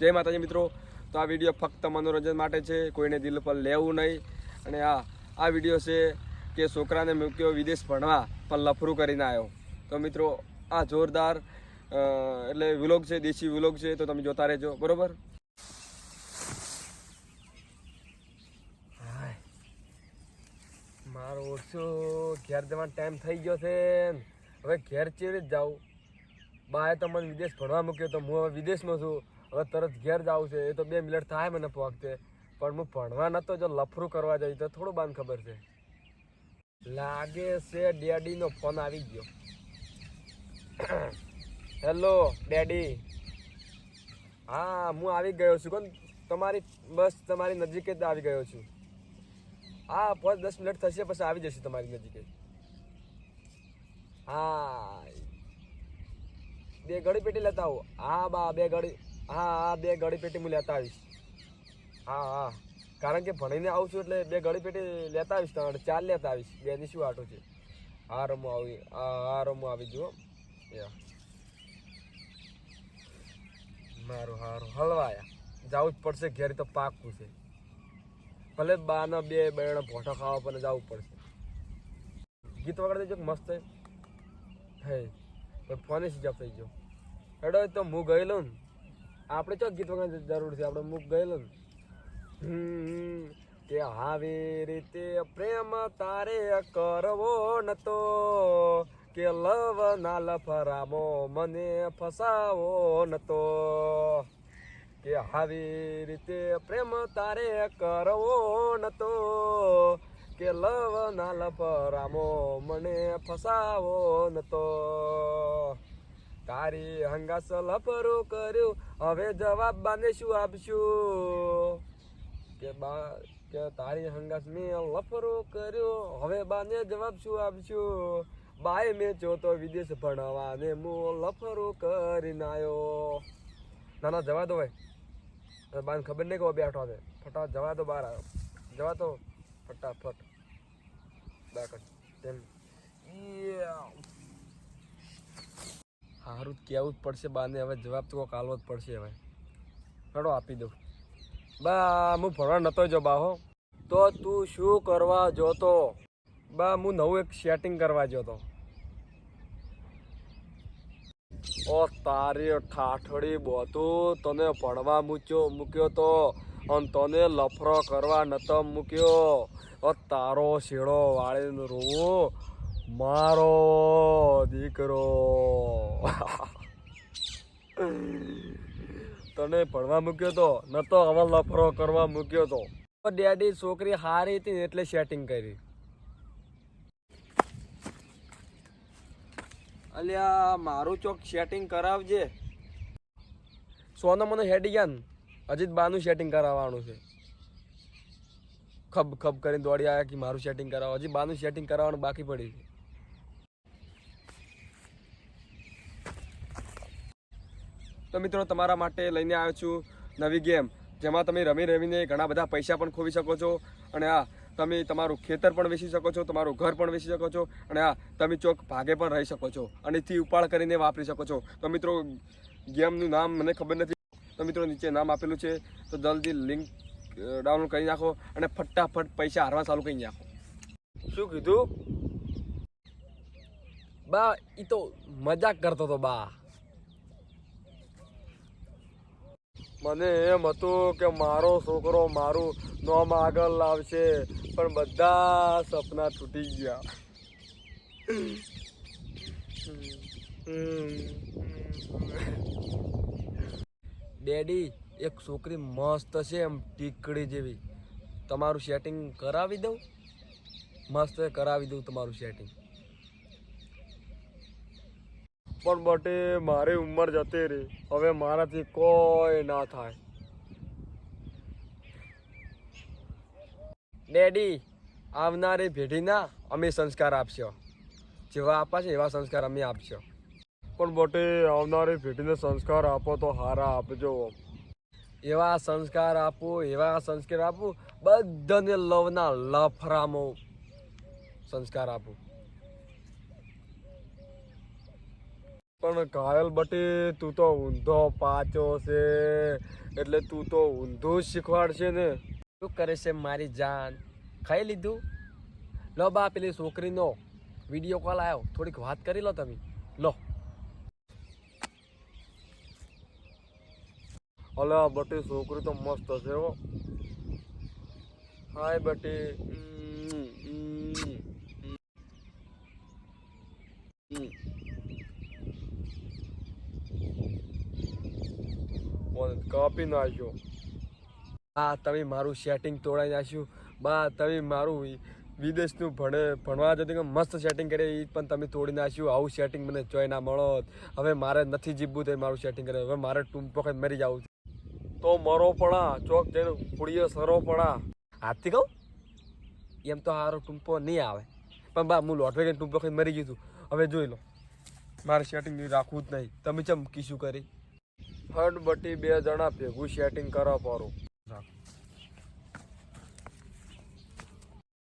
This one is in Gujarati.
જય માતાજી મિત્રો. તો આ વીડિયો ફક્ત મનોરંજન માટે છે, કોઈને દિલ પર લેવું નહીં. અને આ આ વીડિયો છે કે છોકરાને મૂક્યો વિદેશ ભણવા, પણ લફરું કરીને આવ્યો તો મિત્રો, આ જોરદાર એટલે વિલોગ છે, દેશી વ્લોગ છે, તો તમે જોતા રહેજો. બરોબર? મારો ઓછો ઘેર જવાનો ટાઈમ થઈ ગયો છે. હવે ઘેર ચેરી જ જાઉં? બાએ તો મને વિદેશ ભણવા મૂક્યો, તો હું હવે વિદેશમાં છું. હવે તરત ઘેર જવું છે. એ તો બે મિનિટ થાય મને પહોંચતે પણ હું ભણવા નતો, જો લફરું કરવા જઈ તો થોડું બાન ખબર છે. લાગે છે ડેડીનો ફોન આવી ગયો. Hello daddy. હા, હું આવી ગયો છું. કોણ? તમારી બસ તમારી નજીકે જ આવી ગયો છું. હા, પાંચ દસ મિનિટ થશે, પછી આવી જશે તમારી નજીકે. હા. બે ઘડી પેટી લેતા આવો. હા, બા, બે ગળી. હા હા, બે ગળી પેટી હું લેતા આવીશ. હા હા. કારણ કે ભણીને આવું છું એટલે બે ગળી પેટી લેતા આવીશ તમારે ચાર લેતા આવીશ. બેની શું આટો છે? હા રમો આવી હા હા રમો આવી જુઓ. મારું સારું હલવાયા. જવું જ પડશે, ઘેર તો પાકું છે. ભલે બાના બે બેણા ભોઠા ખાવા, પણ જવું પડશે. ગીત વગાડી દેજો મસ્ત હે. ફોને સ્વિચ થઈ ગયો. હેડો તો હું ગયેલો ને. આપણે ચો ગીત વગાડવાની જરૂર છે? આપણે મુખ ગયેલો કે આવી રીતે પ્રેમ તારે કરવો નતો, કે લવ ના લફરામો મને ફસાવો નતો. કે આવી રીતે પ્રેમ તારે કરવો નતો, કે લવ ના લફરામો મને ફસાવો નતો. તારી હંગાસ સલફરો કર્યું. હવે જવાબ બાને શું આપશું? કે બા, કે તારી હંગાસ મેં લફરો કર્યું. હવે બાને જવાબ શું આપશું? બાય મેં જોતો વિદેશ ભણવા ને હું લફરો કરીને આવ્યો ના ના જવા દો ભાઈ. બાને ખબર નહીં કે બેઠો છે. ફટાફટ જવા દો, બહાર આવ્યો જવા દો. ફટાફટ. બાકડ તેમ. સારું કેવું જ પડશે બાને, હવે જવાબ તો કોક જ પડશે હવે. ચડો આપી દઉં. બા, હું ફરવા નતો જો બા હો. તો તું શું કરવા જોતો? બા, હું નવું એક સેટિંગ કરવા જોતો. ઓ તારી ઠાઠડી બોતું, તને ભણવા મૂક્યો મૂક્યો તો, અને તને લફરો કરવા નતો મૂક્યો. ઓ તારો શેડો વાળીને રોવું. મારો દીકરો. તને ભણવા મૂક્યો તો નતો હવે લફરો કરવા મૂક્યો તો. ડેડી છોકરી હારી હતી ને એટલે સેટિંગ કરી. અલ્યા, મારું ચોક સેટિંગ કરાવજે. સોનો મને હેડી ગયા ને, અજીત બાનું સેટિંગ કરાવવાનું છે. ખબ ખબ કરીને દોડી આવ્યા કે મારું સેટિંગ કરાવો. હજી બાનું સેટિંગ કરાવવાનું બાકી પડી છે. તો મિત્રો, તમારા માટે લઈને આવ્યો છું નવી ગેમ, જેમાં તમે રમી રમીને ઘણા બધા પૈસા પણ ખોવી શકો છો. અને આ તમે તમારું ખેતર પણ વેચી શકો છો, તમારું ઘર પણ વેચી શકો છો, અને આ તમે ચોક ભાગે પણ રહી શકો છો અને એથી ઉપાડ કરીને વાપરી શકો છો. તો મિત્રો, ગેમનું નામ મને ખબર નથી. તો મિત્રો, નીચે નામ આપેલું છે. તો જલ્દી લિંક ડાઉનલોડ કરી નાખો અને ફટાફટ પૈસા હારવા ચાલુ કરી નાખો. શું કીધું? બા એ તો મજાક કરતો હતો બા. મને એમ હતું કે મારો છોકરો મારું નોમ આગળ લાવશે, પણ બધા સપના તૂટી ગયા. ડેડી, એક છોકરી મસ્ત છે એમ ટીકડી જેવી. તમારું સેટિંગ કરાવી દઉં? મસ્ત કરાવી દઉં તમારું સેટિંગ પણ બટે મારી ઉંમર જતી રહી. હવે મારાથી કોઈ ના થાય. ડેડી, આવનારી પેઢીના અમે સંસ્કાર આપશો. જેવા છે એવા સંસ્કાર અમે આપશો. પણ બટે આવનારી પેઢીને સંસ્કાર આપો તો હારા આપજો. એવા સંસ્કાર આપો, એવા સંસ્કાર આપો. બધાને લવના લફરામો સંસ્કાર આપો. પણ ઘાયલ બટી તું તો ઊંધો પાચો છે. એટલે તું તો ઊંધો જ શીખવાડશે ને. શું કરે છે મારી જાન? ખાઈ લીધું? લો બા પેલી છોકરીનો વીડિયો કોલ આવ્યો થોડીક વાત કરી લો તમે. લો. અલા બટી છોકરી તો મસ્ત છે હો. હાય બટી. કાપી નાખ્યો હા તમે મારું સેટિંગ તોડાઈ નાખ્યું. બા, તમે મારું વિદેશનું ભણે ભણવા જતી મસ્ત સેટિંગ કરે એ પણ તમે તોડી નાખ્યું. આવું સેટિંગ મને જોઈ ના મળો હવે મારે નથી જીવવું તે મારું સેટિંગ કરે. હવે મારે ટૂંપો ખાઈ મરી જવું તો મરો પડા ચોક જઈને ફૂડીએ સરો પડા હાથથી કહું? એમ તો સારો ટૂંપો નહીં આવે. પણ બા, હું લોટવે કે ટૂંપો ખાઈ મરી ગયું હવે જોઈ લો. મારે સેટિંગ રાખવું જ નહીં. તમે ચમ કીશું કરી? હડ બટી બે જણા ભેગું સેટિંગ કરવા પારું